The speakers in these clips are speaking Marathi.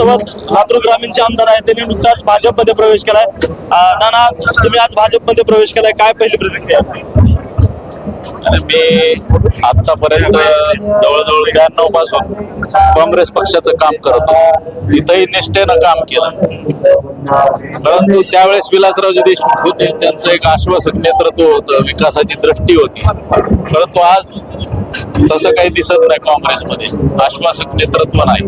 आपल्यासोबत लातूर ग्रामीणचे आमदार आहेत त्यांनी नुकताच भाजपमध्ये प्रवेश केलाय. नाना तुम्ही आज भाजपमध्ये प्रवेश केलाय काय पहिली प्रतिक्रिया? मी आतापर्यंत जवळजवळ ब्याण्णवपासून काँग्रेस पक्षाचं काम करत होतो तिथंही निष्ठेनं काम केलं. परंतु त्यावेळेस विलासरावजी देशमुख होते त्यांचं एक आश्वासक नेतृत्व होतं विकासाची दृष्टी होती. परंतु आज तसं काही दिसत नाही काँग्रेसमध्ये. आश्वासक नेतृत्व नाही.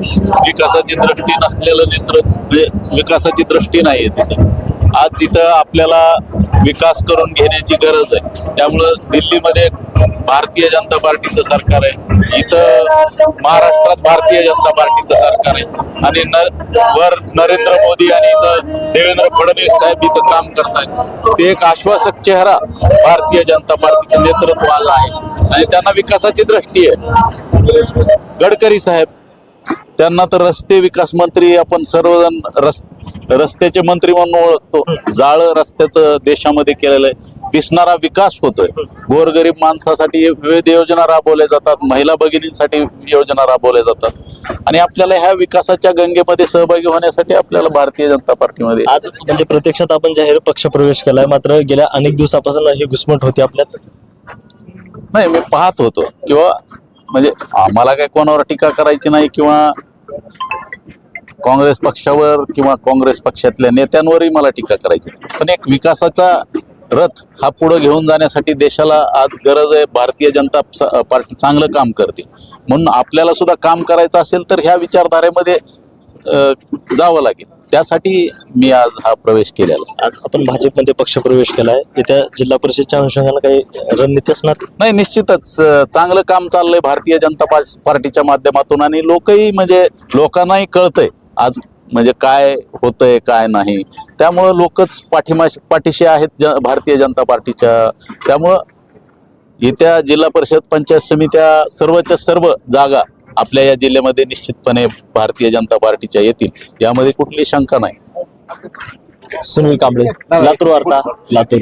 विकासाची दृष्टी नसलेलं नेतृत्व विकासाची दृष्टी नाही आहे तिथं. आज तिथं आपल्याला विकास करून घेण्याची गरज आहे. त्यामुळं दिल्लीमध्ये भारतीय जनता पार्टीचं सरकार आहे. इथं महाराष्ट्रात भारतीय जनता पार्टीचं सरकार आहे. आणि न वर नरेंद्र मोदी आणि इथं देवेंद्र फडणवीस साहेब इथं काम करतायत. ते एक आश्वासक चेहरा भारतीय जनता पार्टीचं नेतृत्व आज आहे. आणि त्यांना विकासाची दृष्टी आहे. गडकरी साहेब त्यांना तर रस्ते विकास मंत्री आपण सर्वजण रस रस्त्याचे मंत्री म्हणून ओळखतो. जाळ रस्त्याचं देशामध्ये केलेलं आहे. दिसणारा विकास होतोय. गोरगरीब माणसासाठी विविध योजना राबवल्या जातात. महिला भगिनींसाठी योजना राबवल्या जातात. आणि आपल्याला ह्या विकासाच्या गंगेमध्ये सहभागी होण्यासाठी आपल्याला भारतीय जनता पार्टीमध्ये आज म्हणजे प्रत्यक्षात आपण जाहीर पक्ष प्रवेश केलाय. मात्र गेल्या अनेक दिवसापासून ही घुसमट होती आपल्यात. नाही मी पाहत होतो. किंवा म्हणजे आम्हाला काय कोणावर टीका करायची नाही किंवा काँग्रेस पक्षावर किंवा काँग्रेस पक्षातल्या नेत्यांवरही मला टीका करायची पण एक विकासाचा रथ हा पुढे घेऊन जाण्यासाठी देशाला आज गरज आहे. भारतीय जनता पार्टी चांगलं काम करते. म्हणून आपल्याला सुद्धा काम करायचं असेल तर ह्या विचारधारेमध्ये जावं लागेल. त्यासाठी मी आज हा प्रवेश केलेला आहे. आज आपण भाजपमध्ये पक्ष प्रवेश केलाय येत्या जिल्हा परिषदच्या अनुषंगानं काही रणनीती असणार? नाही निश्चितच. चांगलं काम चाललंय भारतीय जनता पार्टीच्या माध्यमातून आणि लोकही म्हणजे लोकांनाही कळतंय आज म्हणजे काय होतंय काय नाही. त्यामुळं लोकच पाठिमा पाठीशी आहेत ज- भारतीय जनता पार्टीच्या. त्यामुळं येत्या जिल्हा परिषद पंचायत समित्या सर्वच्या सर्व जागा आपल्या या जिल्ह्यामध्ये निश्चितपणे भारतीय जनता पार्टीच्या येतील. यामध्ये कुठली शंका नाही. सुनील कांबळे लातूर वार्ता लातूर.